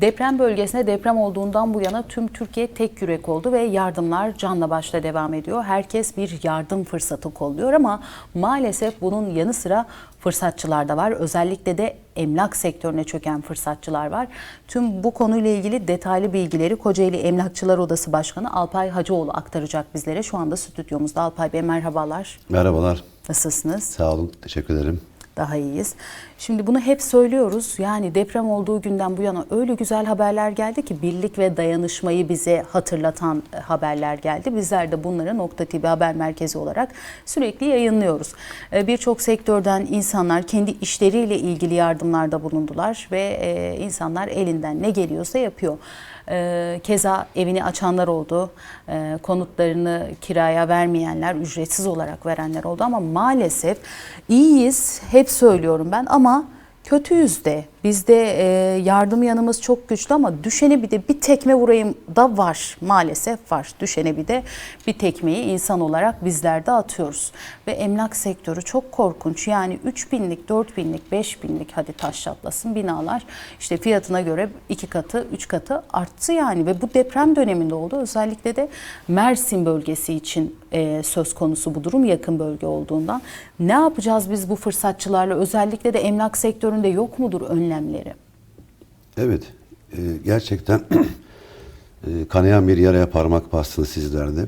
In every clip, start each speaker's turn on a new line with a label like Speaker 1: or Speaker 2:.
Speaker 1: Deprem bölgesine deprem olduğundan bu yana tüm Türkiye tek yürek oldu ve yardımlar canla başla devam ediyor. Herkes bir yardım fırsatı kolluyor ama maalesef bunun yanı sıra fırsatçılar da var. Özellikle de emlak sektörüne çöken fırsatçılar var. Tüm bu konuyla ilgili detaylı bilgileri Kocaeli Emlakçılar Odası Başkanı Alpay Hacıoğlu aktaracak bizlere. Şu anda stüdyomuzda Alpay Bey merhabalar.
Speaker 2: Merhabalar.
Speaker 1: Nasılsınız?
Speaker 2: Sağ olun. Teşekkür ederim.
Speaker 1: Daha iyiyiz. Şimdi bunu hep söylüyoruz. Yani deprem olduğu günden bu yana öyle güzel haberler geldi ki birlik ve dayanışmayı bize hatırlatan e, haberler geldi. Bizler de bunları Nokta TV Haber Merkezi olarak sürekli yayınlıyoruz. E, Birçok sektörden insanlar kendi işleriyle ilgili yardımlarda bulundular ve e, insanlar elinden ne geliyorsa yapıyor. E, Keza evini açanlar oldu, E, konutlarını kiraya vermeyenler, ücretsiz olarak verenler oldu. Ama maalesef iyiyiz, hep söylüyorum ben. Ama kötüyüz de. Bizde e, yardım yanımız çok güçlü ama düşene bir de bir tekme vurayım da var maalesef var. Düşene bir de bir tekmeyi insan olarak bizler de atıyoruz. Ve emlak sektörü çok korkunç. Yani 3 binlik, 4 binlik, 5 binlik hadi taş çatlasın binalar işte fiyatına göre iki katı, üç katı arttı yani. Ve bu deprem döneminde oldu. Özellikle de Mersin bölgesi için e, söz konusu bu durum yakın bölge olduğundan. Ne yapacağız biz bu fırsatçılarla? Özellikle de emlak sektöründe yok mudur önlemleri?
Speaker 2: Evet. e, gerçekten e, kanayan bir yaraya parmak bastınız sizlerde.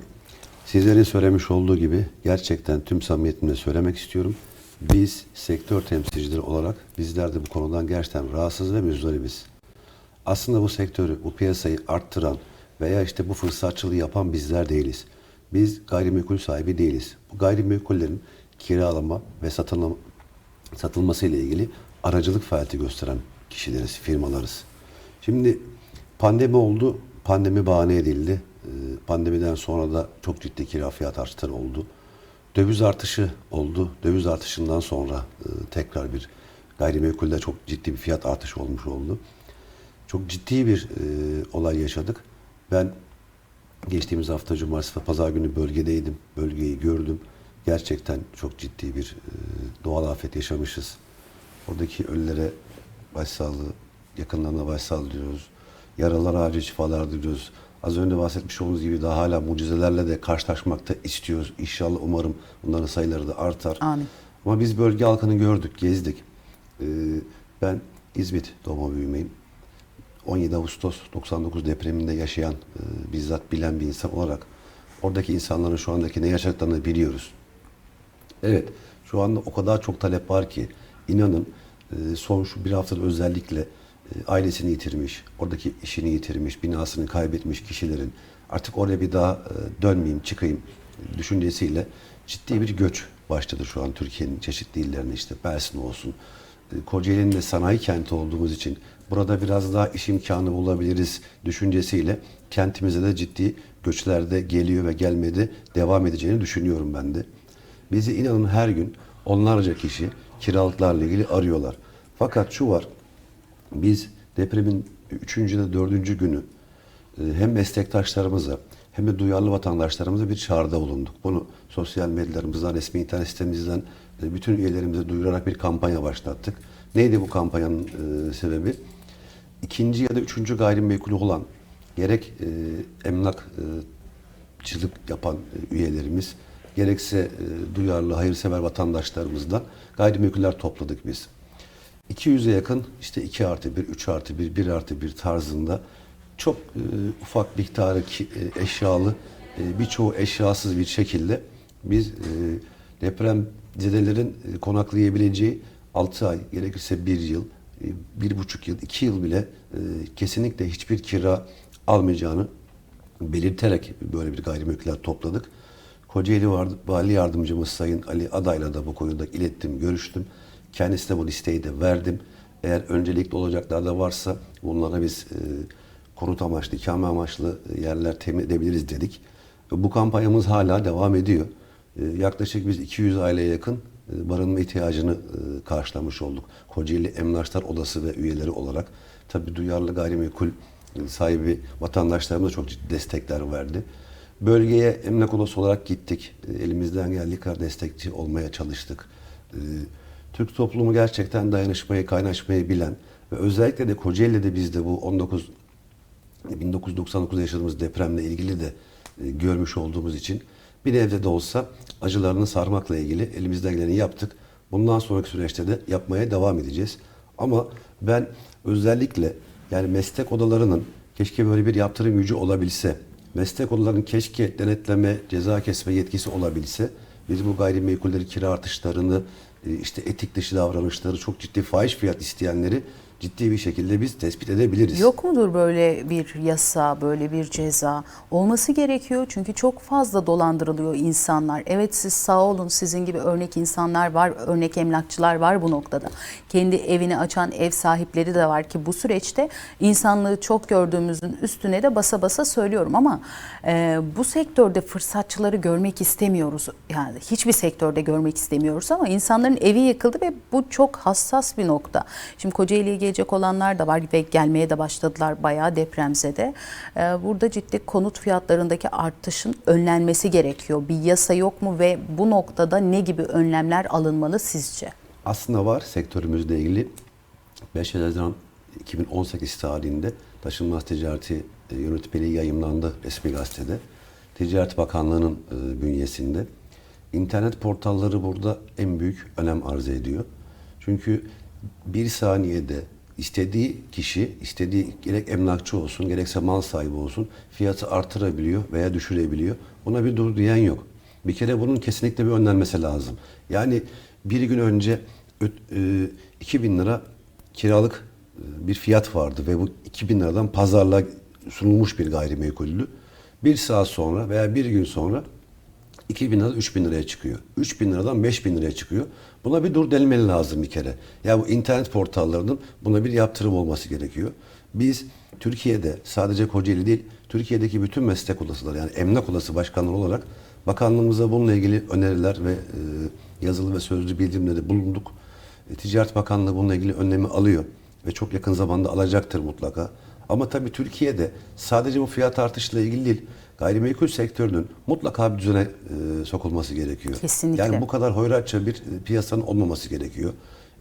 Speaker 2: Sizlerin söylemiş olduğu gibi gerçekten tüm samimiyetimle söylemek istiyorum. Biz sektör temsilcileri olarak bizler de bu konudan gerçekten rahatsız ve müzdaribiz. Aslında bu sektörü, bu piyasayı arttıran veya işte bu fırsatçılığı yapan bizler değiliz. Biz gayrimenkul sahibi değiliz. Bu gayrimenkullerin kiralama ve satılma, satılması ile ilgili aracılık faaliyeti gösteren kişileriz, firmalarız. Şimdi pandemi oldu, pandemi bahane edildi. Ee, Pandemiden sonra da çok ciddi kira fiyat artışları oldu. Döviz artışı oldu. Döviz artışından sonra e, tekrar bir gayrimenkulde çok ciddi bir fiyat artışı olmuş oldu. Çok ciddi bir e, olay yaşadık. Ben geçtiğimiz hafta cumartesi ve pazar günü bölgedeydim. Bölgeyi gördüm. Gerçekten çok ciddi bir e, doğal afet yaşamışız. Oradaki ölülere başsağlığı, yakınlarına başsağlığı diliyoruz. Yaralılara acil şifalar diliyoruz. Az önce bahsetmiş olduğunuz gibi daha hala mucizelerle de karşılaşmakta istiyoruz. İnşallah umarım bunların sayıları da artar.
Speaker 1: Amin.
Speaker 2: Ama biz bölge halkını gördük, gezdik. Ee, ben İzmit doğma büyümeyim. 17 Ağustos 99 depreminde yaşayan, e, bizzat bilen bir insan olarak oradaki insanların şu andaki ne yaşadıklarını biliyoruz. Evet, şu anda o kadar çok talep var ki inanın son şu bir haftada özellikle e, ailesini yitirmiş, oradaki işini yitirmiş, binasını kaybetmiş kişilerin artık oraya bir daha e, dönmeyeyim, çıkayım düşüncesiyle ciddi bir göç başladı şu an Türkiye'nin çeşitli illerine işte Mersin olsun. E, Kocaeli'nin de sanayi kenti olduğumuz için burada biraz daha iş imkanı bulabiliriz düşüncesiyle kentimize de ciddi göçlerde geliyor ve gelmedi devam edeceğini düşünüyorum ben de. Bizi inanın her gün onlarca kişi kiralıklarla ilgili arıyorlar. Fakat şu var, biz depremin 3. ve 4. günü e, hem meslektaşlarımıza hem de duyarlı vatandaşlarımıza bir çağrıda bulunduk. Bunu sosyal medyalarımızdan, resmi internet sitemizden bütün üyelerimize duyurarak bir kampanya başlattık. Neydi bu kampanyanın e, sebebi? İkinci ya da üçüncü gayrimenkulü olan gerek e, emlakçılık yapan üyelerimiz, gerekse e, duyarlı, hayırsever vatandaşlarımızdan gayrimenkuller topladık biz. 200'e yakın işte 2 artı 1, 3 artı 1, 1 artı 1 tarzında çok e, ufak miktarı e, eşyalı, birçoğu eşyasız bir şekilde biz deprem zedelerin konaklayabileceği 6 ay, gerekirse 1 yıl, e, bir buçuk yıl, 2 yıl bile kesinlikle hiçbir kira almayacağını belirterek böyle bir gayrimenkuller topladık. Kocaeli Vali Yardımcımız Sayın Ali Aday'la da bu konuda ilettim, görüştüm. Kendisine bu listeyi de verdim. Eğer öncelikli olacaklar da varsa bunlara biz e, konut amaçlı, ikame amaçlı yerler temin edebiliriz dedik. Bu kampanyamız hala devam ediyor. E, yaklaşık biz 200 aileye yakın e, barınma ihtiyacını e, karşılamış olduk. Kocaeli Emlakçılar Odası ve üyeleri olarak. Tabii duyarlı gayrimenkul sahibi vatandaşlarımız da çok ciddi destekler verdi. Bölgeye emlak odası olarak gittik. E, Elimizden geldiği kadar destekçi olmaya çalıştık. E, Türk toplumu gerçekten dayanışmayı, kaynaşmayı bilen, Ve özellikle de Kocaeli'de biz de bu 19 1999'da yaşadığımız depremle ilgili de e, görmüş olduğumuz için bir evde de olsa acılarını sarmakla ilgili elimizden geleni yaptık. Bundan sonraki süreçte de yapmaya devam edeceğiz. Ama ben özellikle yani meslek odalarının keşke böyle bir yaptırım gücü olabilse, meslek odalarının keşke denetleme, ceza kesme yetkisi olabilse, biz bu gayrimenkulleri kira artışlarını, e, işte etik dışı davranışları, çok ciddi fahiş fiyat isteyenleri ciddi bir şekilde biz tespit edebiliriz.
Speaker 1: Yok mudur böyle bir yasa, böyle bir ceza? Olması gerekiyor çünkü çok fazla dolandırılıyor insanlar. Evet siz sağ olun sizin gibi örnek insanlar var, örnek emlakçılar var bu noktada. Kendi evini açan ev sahipleri de var ki bu süreçte insanlığı çok gördüğümüzün üstüne de basa basa söylüyorum ama e, bu sektörde fırsatçıları görmek istemiyoruz. Yani hiçbir sektörde görmek istemiyoruz ama insanların evi yıkıldı ve bu çok hassas bir nokta. Şimdi Kocaeli'ye gelecek olanlar da var ve gelmeye de başladılar bayağı depremzede. Ee, Burada ciddi konut fiyatlarındaki artışın önlenmesi gerekiyor. Bir yasa yok mu ve bu noktada ne gibi önlemler alınmalı sizce?
Speaker 2: Aslında var sektörümüzle ilgili 5 Haziran 2018 tarihinde taşınmaz ticareti e, yönetmeliği yayımlandı resmi gazetede. Ticaret Bakanlığı'nın e, bünyesinde. İnternet portalları burada en büyük önem arz ediyor. Çünkü bir saniyede istediği kişi, istediği gerek emlakçı olsun, gerekse mal sahibi olsun fiyatı artırabiliyor veya düşürebiliyor. Buna bir dur diyen yok. Bir kere bunun kesinlikle bir önlenmesi lazım. Yani bir gün önce ö- e, 2000 lira kiralık e, bir fiyat vardı ve bu 2000 liradan pazarlığa sunulmuş bir gayrimenkullü. Bir saat sonra veya bir gün sonra 2000 liradan 3000 liraya çıkıyor. 3000 liradan 5000 liraya çıkıyor. Buna bir dur denilmeli lazım bir kere. Ya bu internet portallarının buna bir yaptırım olması gerekiyor. Biz Türkiye'de sadece Kocaeli değil, Türkiye'deki bütün meslek odasılar yani emlak odası başkanları olarak bakanlığımıza bununla ilgili öneriler ve e, yazılı ve sözlü bildirimleri bulunduk. E, Ticaret Bakanlığı bununla ilgili önlemi alıyor ve çok yakın zamanda alacaktır mutlaka. Ama tabii Türkiye'de sadece bu fiyat artışıyla ilgili değil, gayrimenkul sektörünün mutlaka bir düzene e, sokulması gerekiyor.
Speaker 1: Kesinlikle.
Speaker 2: Yani bu kadar hoyratça bir e, piyasanın olmaması gerekiyor.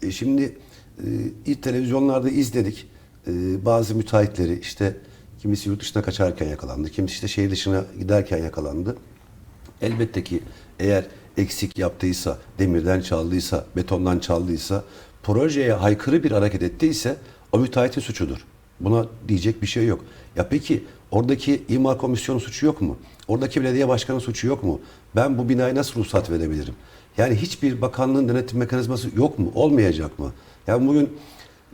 Speaker 2: E, şimdi e, ilk televizyonlarda izledik e, bazı müteahhitleri işte kimisi yurt dışına kaçarken yakalandı, kimisi işte şehir dışına giderken yakalandı. Elbette ki eğer eksik yaptıysa, demirden çaldıysa, betondan çaldıysa, projeye haykırı bir hareket ettiyse o müteahhitin suçudur. Buna diyecek bir şey yok. Ya peki oradaki imar komisyonu suçu yok mu? Oradaki belediye başkanı suçu yok mu? Ben bu binaya nasıl ruhsat verebilirim? Yani hiçbir bakanlığın denetim mekanizması yok mu? Olmayacak mı? Yani bugün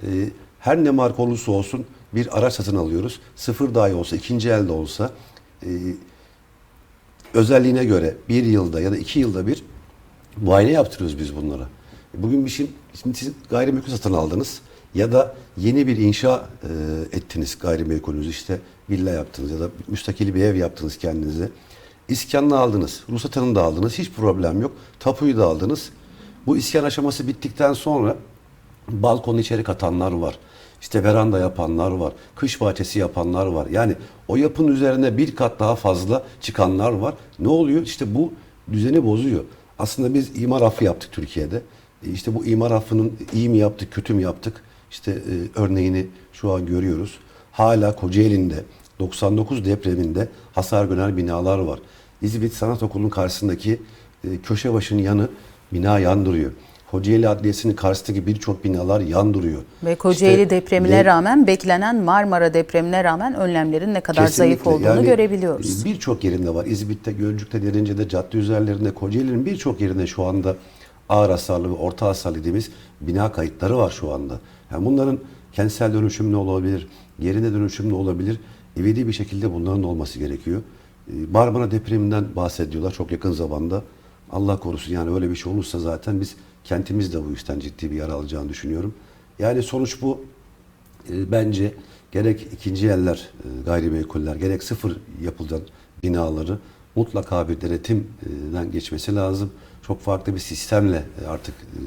Speaker 2: e, her ne marka olursa olsun bir araç satın alıyoruz. Sıfır dahi olsa, ikinci elde olsa e, özelliğine göre bir yılda ya da iki yılda bir muayene yaptırıyoruz biz bunlara. Bugün bir şey, şimdi siz gayrimenkul satın aldınız ya da yeni bir inşa e, ettiniz gayrimenkulünüzü işte villa yaptınız ya da müstakil bir ev yaptınız kendinize. İskanını aldınız, ruhsatını da aldınız, hiç problem yok. Tapuyu da aldınız. Bu iskan aşaması bittikten sonra balkonu içeri katanlar var. İşte veranda yapanlar var. Kış bahçesi yapanlar var. Yani o yapının üzerine bir kat daha fazla çıkanlar var. Ne oluyor? İşte bu düzeni bozuyor. Aslında biz imar affı yaptık Türkiye'de. E İşte bu imar affının iyi mi yaptık, kötü mü yaptık? İşte e, örneğini şu an görüyoruz. Hala Kocaeli'nde 99 depreminde hasar gören binalar var. İzmit Sanat Okulu'nun karşısındaki e, köşe başının yanı bina yandırıyor. Kocaeli Adliyesi'nin karşısındaki birçok binalar yandırıyor.
Speaker 1: Ve Kocaeli
Speaker 2: İşte
Speaker 1: depremine
Speaker 2: ve-
Speaker 1: rağmen beklenen Marmara depremine rağmen önlemlerin ne kadar zayıf olduğunu
Speaker 2: Yani
Speaker 1: görebiliyoruz.
Speaker 2: Birçok yerinde var. İzmit'te, Gölcük'te, Derince'de, cadde üzerlerinde, Kocaeli'nin birçok yerinde şu anda ağır hasarlı ve orta hasarlı dediğimiz bina kayıtları var şu anda. Yani bunların kentsel dönüşümlü olabilir, yerine dönüşümlü olabilir. İvedi bir şekilde bunların olması gerekiyor. Ee, Marmara depreminden bahsediyorlar çok yakın zamanda. Allah korusun yani öyle bir şey olursa zaten biz kentimiz de bu işten ciddi bir yara alacağını düşünüyorum. Yani sonuç bu. E, bence gerek ikinci eller e, gayrimenkuller gerek sıfır yapılan binaları mutlaka bir denetimden geçmesi lazım. Çok farklı bir sistemle e, artık e,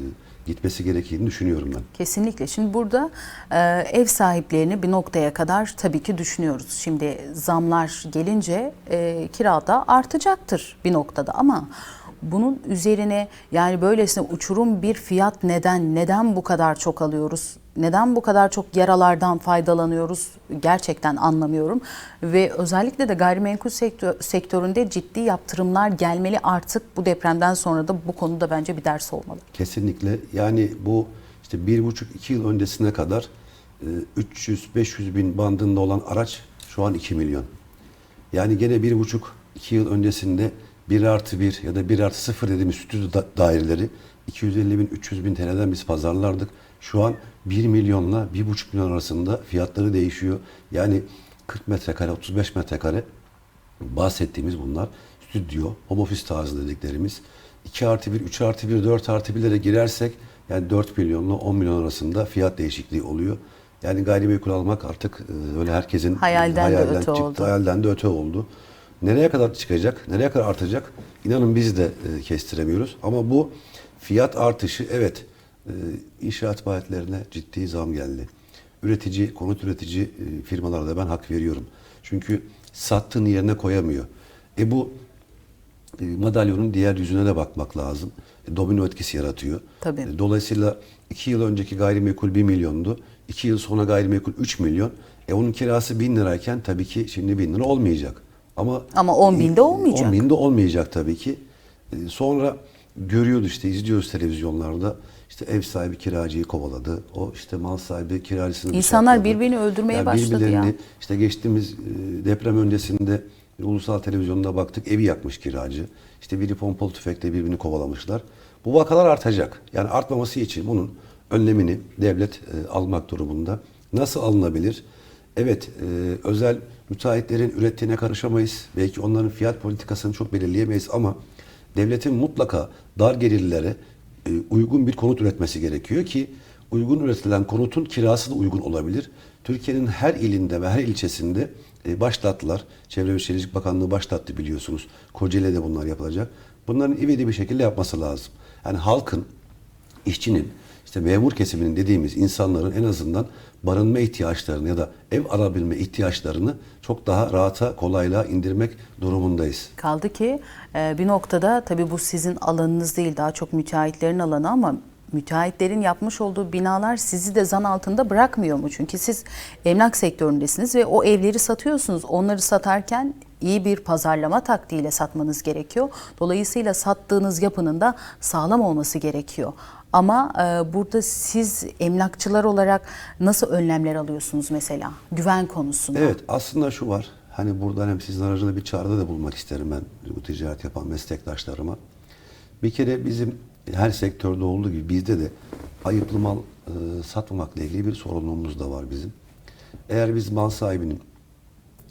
Speaker 2: gitmesi gerektiğini düşünüyorum ben.
Speaker 1: Kesinlikle. Şimdi burada e, ev sahiplerini bir noktaya kadar tabii ki düşünüyoruz. Şimdi zamlar gelince e, kirada artacaktır bir noktada ama Bunun üzerine yani böylesine uçurum bir fiyat neden? Neden bu kadar çok alıyoruz? Neden bu kadar çok yaralardan faydalanıyoruz? Gerçekten anlamıyorum. Ve özellikle de gayrimenkul sektör, sektöründe ciddi yaptırımlar gelmeli artık bu depremden sonra da bu konuda bence bir ders olmalı.
Speaker 2: Kesinlikle. Yani bu işte bir buçuk iki yıl öncesine kadar e, 300-500 bin bandında olan araç şu an 2 milyon. Yani gene bir buçuk iki yıl öncesinde 1 artı 1 ya da 1 artı 0 dediğimiz stüdyo da- daireleri 250 bin 300 bin TL'den biz pazarlardık. Şu an 1 milyonla 1,5 milyon arasında fiyatları değişiyor. Yani 40 metrekare 35 metrekare bahsettiğimiz bunlar stüdyo, home office tarzı dediklerimiz. 2 artı 1, 3 artı 1, 4 artı 1'lere girersek yani 4 milyonla 10 milyon arasında fiyat değişikliği oluyor. Yani gayrimenkul almak artık e, öyle herkesin
Speaker 1: Hayalden de öte
Speaker 2: çıktı,
Speaker 1: oldu.
Speaker 2: hayalden de öte oldu. Nereye kadar çıkacak, nereye kadar artacak inanın biz de e, kestiremiyoruz. Ama bu fiyat artışı evet e, inşaat maliyetlerine ciddi zam geldi. Üretici, konut üretici e, firmalara da ben hak veriyorum. Çünkü sattığın yerine koyamıyor. E bu e, madalyonun diğer yüzüne de bakmak lazım. E, domino etkisi yaratıyor.
Speaker 1: Tabii.
Speaker 2: E, dolayısıyla iki yıl önceki gayrimenkul 1 milyondu. İki yıl sonra gayrimenkul 3 milyon. E onun kirası 1000 lirayken tabii ki şimdi 1000 lira olmayacak. Ama
Speaker 1: Ama 10 binde olmayacak.
Speaker 2: 10 binde olmayacak tabii ki. E, sonra görüyordu işte izliyoruz televizyonlarda. İşte ev sahibi kiracıyı kovaladı. O işte mal sahibi kiracısını
Speaker 1: İnsanlar
Speaker 2: bıçakladı.
Speaker 1: birbirini öldürmeye başladı
Speaker 2: birbirlerini,
Speaker 1: ya.
Speaker 2: işte geçtiğimiz e, deprem öncesinde ulusal televizyonda baktık evi yakmış kiracı. İşte biri pompalı tüfekle birbirini kovalamışlar. Bu vakalar artacak. Yani artmaması için bunun önlemini devlet e, almak durumunda. Nasıl alınabilir? Evet, e, özel müteahhitlerin ürettiğine karışamayız. Belki onların fiyat politikasını çok belirleyemeyiz ama devletin mutlaka dar gelirlilere e, uygun bir konut üretmesi gerekiyor ki uygun üretilen konutun kirası da uygun olabilir. Türkiye'nin her ilinde ve her ilçesinde e, başlattılar. Çevre ve Şehircilik Bakanlığı başlattı biliyorsunuz. Kocaeli'de de bunlar yapılacak. Bunların ivedi bir şekilde yapması lazım. Yani halkın, işçinin, işte memur kesiminin dediğimiz insanların en azından barınma ihtiyaçlarını ya da ev alabilme ihtiyaçlarını çok daha rahata, kolaylığa indirmek durumundayız.
Speaker 1: Kaldı ki e, bir noktada tabii bu sizin alanınız değil daha çok müteahhitlerin alanı ama müteahhitlerin yapmış olduğu binalar sizi de zan altında bırakmıyor mu? Çünkü siz emlak sektöründesiniz ve o evleri satıyorsunuz. Onları satarken iyi bir pazarlama taktiğiyle satmanız gerekiyor. Dolayısıyla sattığınız yapının da sağlam olması gerekiyor. Ama e, burada siz emlakçılar olarak nasıl önlemler alıyorsunuz mesela güven konusunda?
Speaker 2: Evet aslında şu var. Hani buradan hem sizin aracılığıyla bir çağrıda da bulmak isterim ben bu ticaret yapan meslektaşlarıma. Bir kere bizim her sektörde olduğu gibi bizde de ayıplı mal e, satmamakla ilgili bir sorumluluğumuz da var bizim. Eğer biz mal sahibinin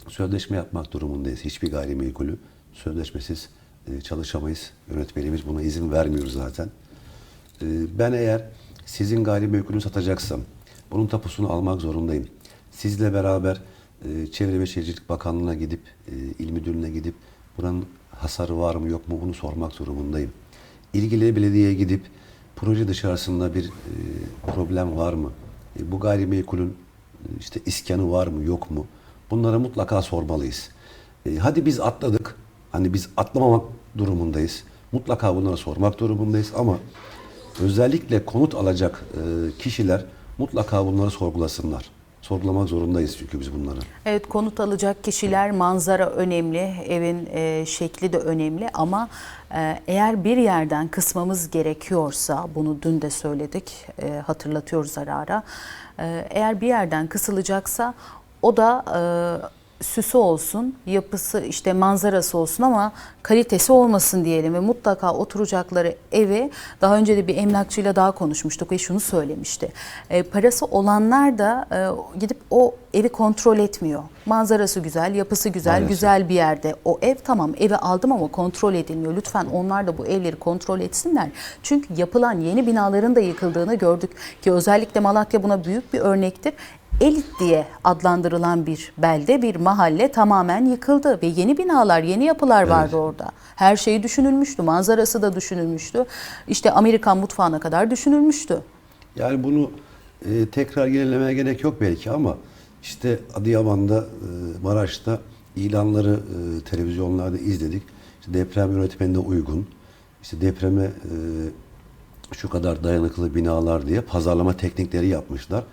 Speaker 2: sözleşme yapmak durumundayız. Hiçbir gayrimenkulü sözleşmesiz e, çalışamayız. Yönetmeliğimiz buna izin vermiyor zaten. E, ben eğer sizin gayrimenkulü satacaksam bunun tapusunu almak zorundayım. Sizle beraber e, Çevre ve Şehircilik Bakanlığı'na gidip, e, il müdürlüğüne gidip buranın hasarı var mı yok mu bunu sormak durumundayım. İlgili belediyeye gidip proje dışarısında bir e, problem var mı? Bu gayrimenkulün işte iskanı var mı yok mu? Bunları mutlaka sormalıyız. Hadi biz atladık. Hani biz atlamamak durumundayız. Mutlaka bunları sormak durumundayız ama özellikle konut alacak e, kişiler mutlaka bunları sorgulasınlar. Sorgulamak zorundayız çünkü biz bunları.
Speaker 1: Evet konut alacak kişiler manzara önemli, evin e, şekli de önemli ama e, eğer bir yerden kısmamız gerekiyorsa bunu dün de söyledik e, hatırlatıyoruz ara ara. E, eğer bir yerden kısılacaksa o da e, süsü olsun, yapısı işte manzarası olsun ama kalitesi olmasın diyelim ve mutlaka oturacakları evi daha önce de bir emlakçıyla daha konuşmuştuk ve şunu söylemişti. E, parası olanlar da e, gidip o evi kontrol etmiyor. Manzarası güzel, yapısı güzel,
Speaker 2: Maalesef.
Speaker 1: güzel bir yerde. O ev tamam evi aldım ama kontrol edilmiyor. Lütfen onlar da bu evleri kontrol etsinler. Çünkü yapılan yeni binaların da yıkıldığını gördük ki özellikle Malatya buna büyük bir örnektir. Elit diye adlandırılan bir belde, bir mahalle tamamen yıkıldı ve yeni binalar, yeni yapılar vardı orada. Her şey düşünülmüştü, manzarası da düşünülmüştü. İşte Amerikan mutfağına kadar düşünülmüştü.
Speaker 2: Yani bunu e, tekrar yenilemeye gerek yok belki ama işte Adıyaman'da, e, Maraş'ta ilanları e, televizyonlarda izledik. İşte deprem yönetmenine uygun, işte depreme e, şu kadar dayanıklı binalar diye pazarlama teknikleri yapmışlar.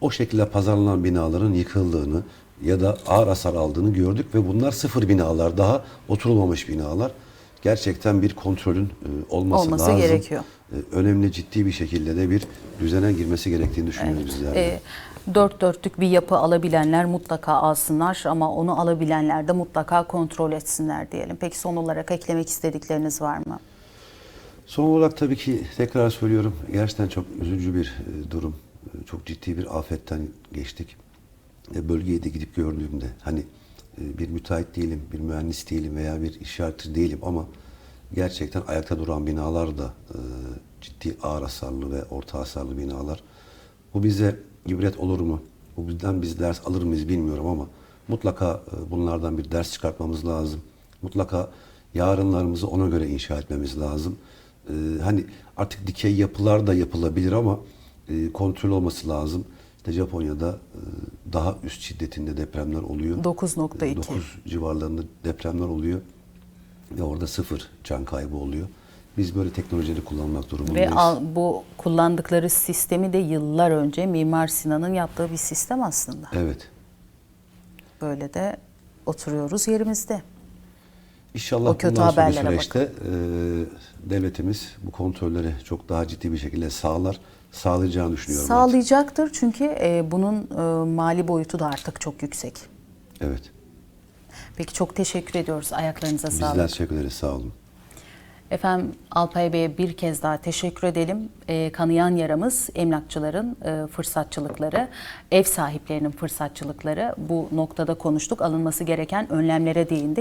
Speaker 2: O şekilde pazarlanan binaların yıkıldığını ya da ağır hasar aldığını gördük ve bunlar sıfır binalar, daha oturulmamış binalar. Gerçekten bir kontrolün e, olması,
Speaker 1: Olması
Speaker 2: lazım.
Speaker 1: gerekiyor.
Speaker 2: E, önemli ciddi bir şekilde de bir düzene girmesi gerektiğini düşünüyoruz bizler. de.
Speaker 1: E, dört dörtlük bir yapı alabilenler mutlaka alsınlar ama onu alabilenler de mutlaka kontrol etsinler diyelim. Peki son olarak eklemek istedikleriniz var mı?
Speaker 2: Son olarak tabii ki tekrar söylüyorum gerçekten çok üzücü bir durum. Çok ciddi bir afetten geçtik. E, Bölgeye de gidip gördüğümde hani e, bir müteahhit değilim, bir mühendis değilim veya bir inşaatçı değilim ama gerçekten ayakta duran binalar da e, ciddi ağır hasarlı ve orta hasarlı binalar. Bu bize ibret olur mu? Bu bizden biz ders alır mıyız bilmiyorum ama mutlaka e, bunlardan bir ders çıkartmamız lazım. Mutlaka yarınlarımızı ona göre inşa etmemiz lazım. E, hani artık dikey yapılar da yapılabilir ama e, kontrol olması lazım. İşte Japonya'da e, daha üst şiddetinde depremler oluyor.
Speaker 1: 9.2.
Speaker 2: 9 civarlarında depremler oluyor. Ve orada sıfır can kaybı oluyor. Biz böyle teknolojileri kullanmak durumundayız.
Speaker 1: Ve al- bu kullandıkları sistemi de yıllar önce Mimar Sinan'ın yaptığı bir sistem aslında.
Speaker 2: Evet.
Speaker 1: Böyle de oturuyoruz yerimizde.
Speaker 2: İnşallah
Speaker 1: O kötü
Speaker 2: bundan sonraki
Speaker 1: haberlere
Speaker 2: süreçte e, devletimiz bu kontrolleri çok daha ciddi bir şekilde sağlar, sağlayacağını düşünüyorum. artık.
Speaker 1: Sağlayacaktır çünkü e, bunun e, mali boyutu da artık çok yüksek.
Speaker 2: Evet.
Speaker 1: Peki çok teşekkür ediyoruz. Ayaklarınıza sağlık.
Speaker 2: Bizler teşekkür ederiz. Sağ olun.
Speaker 1: Efendim Alpay Bey'e bir kez daha teşekkür edelim. Ee, kanayan yaramız emlakçıların e, fırsatçılıkları, ev sahiplerinin fırsatçılıkları bu noktada konuştuk. Alınması gereken önlemlere değindik.